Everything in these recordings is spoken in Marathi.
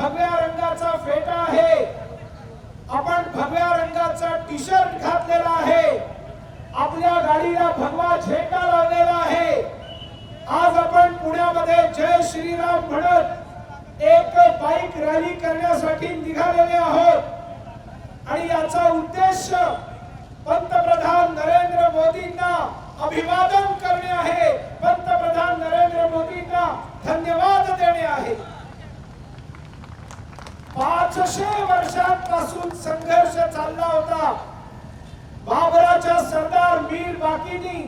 भगव्या रंगाचा फेटा आहे. आपण भगव्या रंगाचा टी शर्ट घातलेला आहे. आपल्या गाडीला भगवा झेंडा लावलेला आहे. आज आपण पुण्यामध्ये जय श्रीराम म्हणत एक बाईक रॅली करण्यासाठी निघालेले आहोत. आणि याचा उद्देश पंतप्रधान नरेंद्र मोदींना अभिवादन करणे आहे. पंतप्रधान नरेंद्र मोदींना धन्यवाद देणे आहे. पाचशे वर्षांपासून संघर्ष चालला होता. बाबराच्या सरदार मीर बाकीनी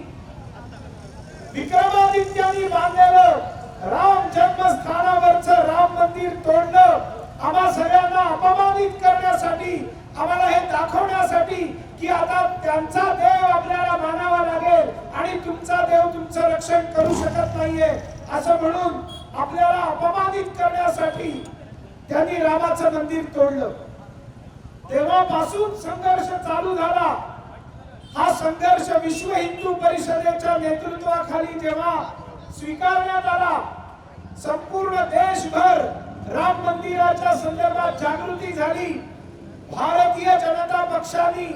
विक्रमादित्यांनी बांधलेलं राम जन्मस्थानावरच राम मंदिर तोडलं. आम्हा सगळ्यांना अपमानित करण्यासाठी आम्हाला हे दाखवण्यासाठी की आता त्यांचा देव आपल्याला मानावा लागेल आणि तुमचा देव तुमचं रक्षण करू शकत नाहीये. असं म्हणून आपल्याला अपमानित करण्यासाठी त्यांनी रामाचं मंदिर तोडलं. तेव्हापासून संघर्ष चालू झाला. हा संघर्ष विश्व हिंदू परिषदेच्या नेतृत्वाखाली जेव्हा स्वीकारण्यात आला संपूर्ण देशभर राम मंदिराच्या संदर्भात जागृती झाली. भारतीय जनता पक्षाने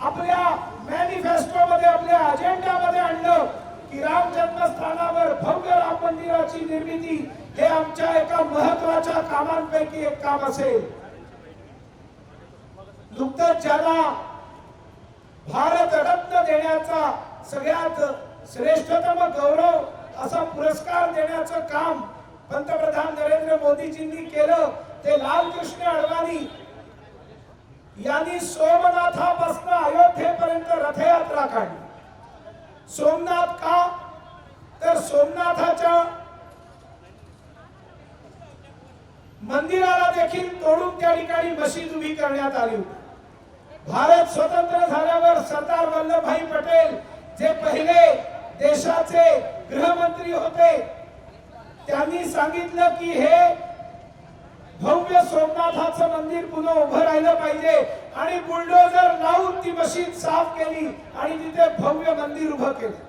आपल्या मॅनिफेस्टो मध्ये आपल्या अजेंडामध्ये आणलं की राम जन्मस्थानावर भव्य राम मंदिराची निर्मिती हे आमच्या एका महत्त्वाच्या कामांपैकी एक काम असेल. नुकतंच ज्याला भारत रत्न देण्याचा सगळ्यात श्रेष्ठतम गौरव असा पुरस्कार देण्याचं काम पंतप्रधान नरेंद्र मोदीजींनी केलं ते लालकृष्ण अडवाणी यांनी सोमनाथापासून अयोध्येपर्यंत रथयात्रा काढली. सोमनाथ का तर सोमनाथाच्या मंदिराला देखील तोडून त्या ठिकाणी मशीद उभी करण्यात आली होती. भारत स्वतंत्र झाल्यावर सरदार वल्लभभाई पटेल जे पहिले देशाचे गृहमंत्री होते त्यांनी सांगितलं की हे भव्य सोमनाथाचं मंदिर पुन्हा उभं राहिलं पाहिजे आणि बुलडोजर लावून ती मशीद साफ केली आणि तिथे भव्य मंदिर उभं केलं.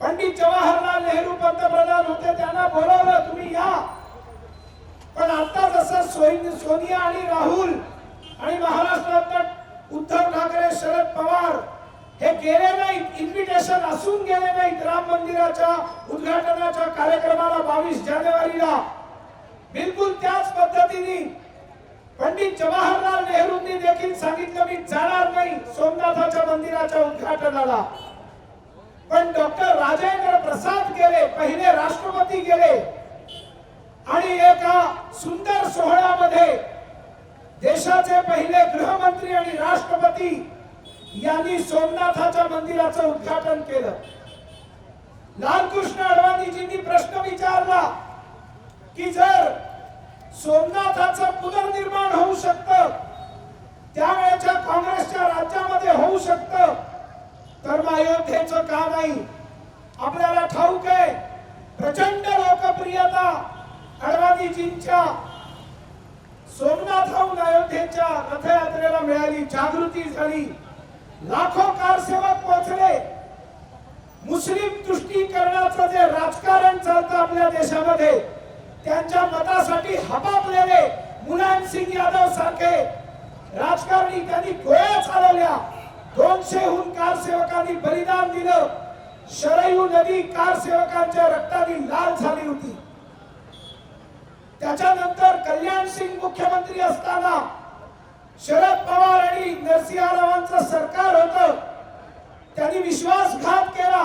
पंडित जवाहरलाल नेहरू पंतप्रधान होते त्यांना बोलवलं तुम्ही या सोनिया आणि राहुल आणि महाराष्ट्रात उद्धव ठाकरे शरद पवार हे गेले नाहीत. इन्व्हिटेशन असून गेले नाहीत. राम मंदिराच्या उद्घाटनाच्या कार्यक्रमाला बावीस जानेवारीला. बिलकुल त्याच पद्धतीने पंडित जवाहरलाल नेहरूंनी देखील सांगितलं मी जाणार नाही सोमनाथाच्या मंदिराच्या उद्घाटनाला. पण डॉक्टर राजेंद्र प्रसाद गेले पहिले राष्ट्रपती गेले. आणि एका सुंदर सोहळ्यामध्ये देशाचे पहिले गृहमंत्री आणि राष्ट्रपती यांनी सोमनाथाच्या मंदिराचं उद्घाटन केलं. लालकृष्ण अडवाणीजींनी प्रश्न विचारला की जर सोमनाथाचं पुनर्निर्माण होऊ शकतं त्यावेळेच्या काँग्रेसच्या राज्यामध्ये होऊ शकतं तर मग अयोध्येचं का नाही? आपल्याला ठाऊक आहे. अडवाणीजींच्या सोमनाथाहून अयोध्येच्या रथयात्रेला मिळाली जागृती झाली. लाखो कारसेवक पोहोचले. मुस्लिम तुष्टीकरणाचं जे राजकारण चालतं आपल्या देशामध्ये त्यांच्या मतासाठी हबापलेले मुलायम सिंग यादव सारखे. राजकारणी त्यांनी गोळ्या चालवल्या. दोनशेहून कारसेवकांनी बलिदान दिलं. शरयू नदी कारसेवकांच्या रक्ताने लाल झाली होती. त्याच्यानंतर कल्याण सिंग मुख्यमंत्री असताना शरद पवार आणि नरसिंहरावांचं सरकार होत. त्यांनी विश्वासघात केला.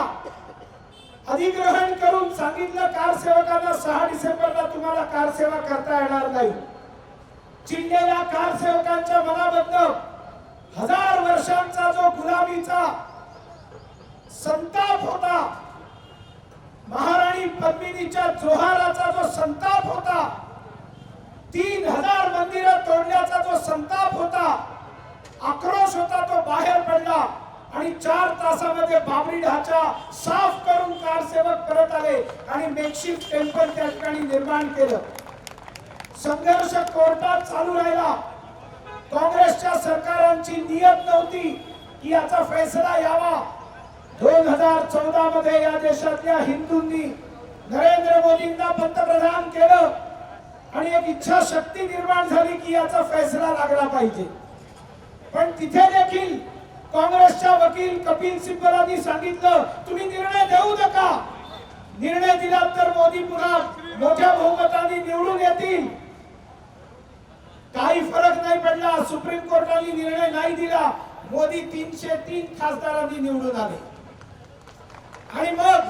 अधिग्रहण करून सांगितलं कारसेवकांना सहा डिसेंबरला तुम्हाला कारसेवा करता येणार नाही. चिडलेल्या कारसेवकांच्या मनाबद्दल हजार वर्षांचा जो गुलामीचा संताप होता महाराणी पद्मिनीच्या जोहाराचा जो संताप होता तोडण्याचा जो संताप होता आक्रोश होता तो बाहेर पडला आणि चार तासामध्ये बाबरी ढाचा साफ करून कारसेवक परत आले आणि मेकशिफ्ट टेम्पल त्या ठिकाणी निर्माण केलं. संघर्ष कोर्टात चालू राहिला. काँग्रेसच्या सरकारांची नियत नव्हती की याचा फैसला यावा. दोन हजार चौदा मध्ये या देशातल्या हिंदूंनी नरेंद्र मोदींना पंतप्रधान केलं. आणि एक इच्छा शक्ती निर्माण झाली की याचा फैसला लागला पाहिजे. पण तिथे देखील काँग्रेसच्या वकील कपिल सिब्बलांनी सांगितलं तुम्ही निर्णय देऊ नका. निर्णय दिला तर मोदी पुन्हा मोठ्या बहुमताने निवडून येतील. काही फरक नाही पडला सुप्रीम कोर्टाने निर्णय नाही दिला मोदी तीनशे तीन खासदारांनी निवडून आले. आणि मग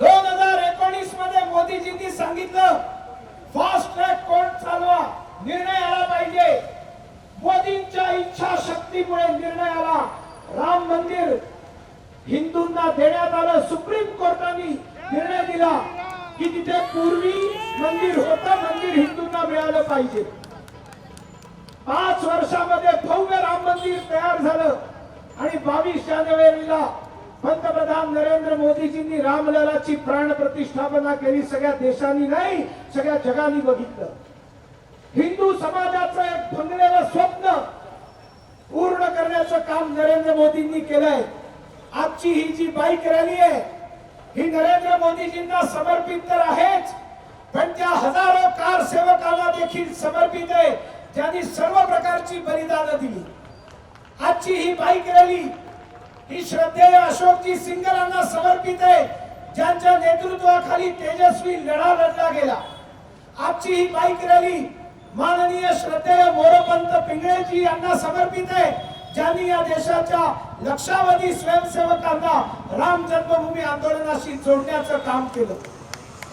दोन हजार एकोणीसमध्ये मोदीजींनी सांगितलं फास्ट ट्रॅक कोर्ट चालवा. निर्णय आला पाहिजे. मोदींच्या इच्छा शक्तीमुळे निर्णय आला. राम मंदिर हिंदूंना देण्यात आलं. सुप्रीम कोर्टाने निर्णय दिला की तिथे पूर्वी मंदिर होत मंदिर हिंदूंना मिळालं पाहिजे. पाच वर्षामध्ये भव्य राम मंदिर तयार झालं आणि बावीस जानेवारीला पंतप्रधान नरेंद्र मोदीजींनी रामललाची प्राण प्रतिष्ठापना केली. सगळ्या देशांनी नाही सगळ्या जगाने बघितलं. हिंदू समाजाचं एक भंगलेलं स्वप्न पूर्ण करण्याचं काम नरेंद्र मोदींनी केलंय. आजची ही जी बाईक रॅली आहे ही नरेंद्र मोदीजींना समर्पित तर आहेच पण त्या हजारो कार सेवकांना देखील समर्पित आहे ज्यांनी सर्व प्रकारची बलिदानं दिली. आजची ही बाईक रॅली ही श्रद्धेय अशोकजी सिंगरांना समर्पित आहे. ज्यांच्या नेतृत्वाखाली तेजस्वी लढा लढला गेला. आजची ही बाईक रॅली माननीय श्रद्धेय मोरपंत पिंगळेजी यांना समर्पित आहे. ज्यांनी या देशाच्या लक्षावधी स्वयंसेवकांना राम जन्मभूमी आंदोलनाशी जोडण्याचं काम केलं.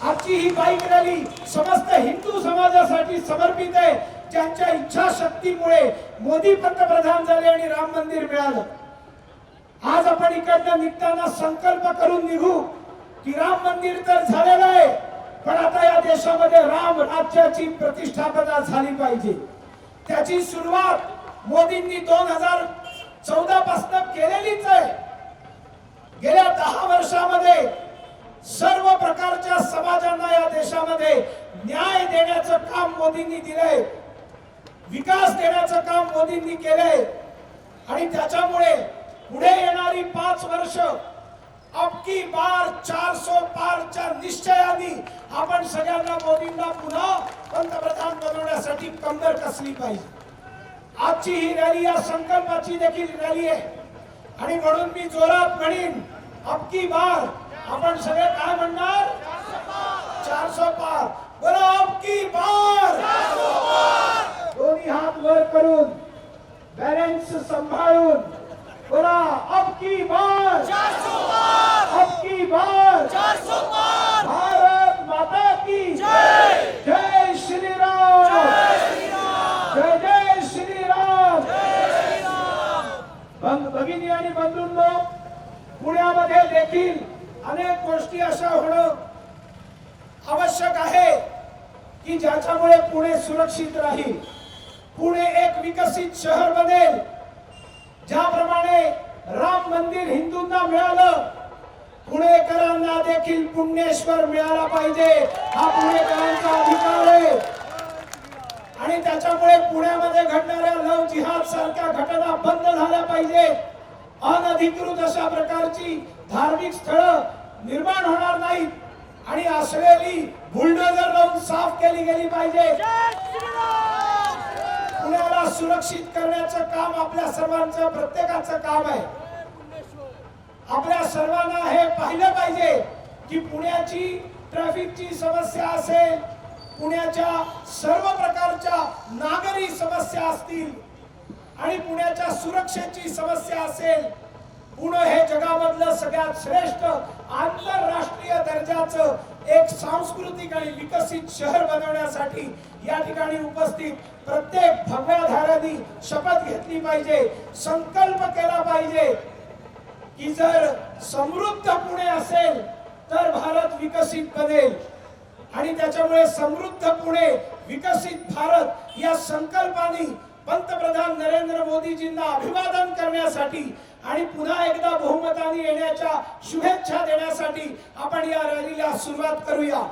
आजची ही बाईक रॅली समस्त हिंदू समाजासाठी समर्पित आहे. ज्यांच्या इच्छाशक्तीमुळे मोदी पंतप्रधान झाले आणि राम मंदिर मिळालं. आज आपण इकडनं निघताना संकल्प करून निघू की राम मंदिर तर झालेलं आहे पण आता या देशामध्ये राम राज्याची प्रतिष्ठापना झाली पाहिजे. त्याची सुरुवात मोदींनी दोन हजार चौदा पासन केलेलीच आहे. गेल्या दहा वर्षामध्ये सर्व प्रकारच्या समाजांना या देशामध्ये न्याय देण्याचं काम मोदींनी दिलंय विकास देण्याचं काम मोदींनी केलंय. आणि त्याच्यामुळे पुढे येणारी पाच वर्ष अबकी बार चारसो पारच्या निश्चयाने आपण सगळ्यांना मोदींना पुन्हा पंतप्रधान बनवण्यासाठी कंबर कसली पाहिजे. आजची ही रॅली या संकल्पाची देखील रॅली आहे. आणि म्हणून मी जोरात म्हणेन अबकी बार आपण सगळे काय म्हणणार? चारसो पार. बरं अबकी बार. दोन्ही हात वर करून बॅलन्स सांभाळून बोला अबकी बार अबकी बार भारत माता की जय। श्रीराम। जय जय श्रीराम। बंद- भगिनी आणि बंधूंनो पुण्यामध्ये देखील अनेक गोष्टी अशा होणं आवश्यक आहे की ज्याच्यामुळे पुणे सुरक्षित राहील. पुणे एक विकसित शहर बनेल. ज्याप्रमाणे राम मंदिर हिंदूंना मिळालं पुणेकरांना देखील पुण्येश्वर मिळाला पाहिजे. हा पुणेकरांचा अधिकार आहे. आणि त्याच्यामुळे पुण्यामध्ये घडणाऱ्या लव जिहाद सारख्या घटना बंद झाल्या पाहिजे. अनधिकृत अशा प्रकारची धार्मिक स्थळं निर्माण होणार नाहीत. आणि असलेली बुलडोजर लावून साफ केली गेली पाहिजे. सुरक्षित करण्याचं काम आपल्या सर्वांचं प्रत्येकाचं काम आहे. आपल्या सर्वांना हे पाहिलं पाहिजे की पुण्याची ट्रॅफिकची समस्या असेल पुण्याच्या सर्व प्रकारच्या नागरी समस्या असतील आणि पुण्याच्या सुरक्षेची समस्या असेल पुणे हे जगामधलं सगळ्यात श्रेष्ठ आंतरराष्ट्रीय दर्जाचं एक सांस्कृतिक आणि विकसित शहर बनवण्यासाठी या ठिकाणी उपस्थित प्रत्येक भगव्याधारांनी शपथ घेतली पाहिजे संकल्प केला पाहिजे की जर समृद्ध पुणे असेल तर भारत विकसित बनेल. आणि त्याच्यामुळे समृद्ध पुणे विकसित भारत या संकल्पाने पंतप्रधान नरेंद्र मोदीजींना अभिवादन करण्यासाठी आणि पुन्हा एकदा बहुमताने येण्याच्या शुभेच्छा देण्यासाठी आपण या रॅलीला सुरुवात करूया.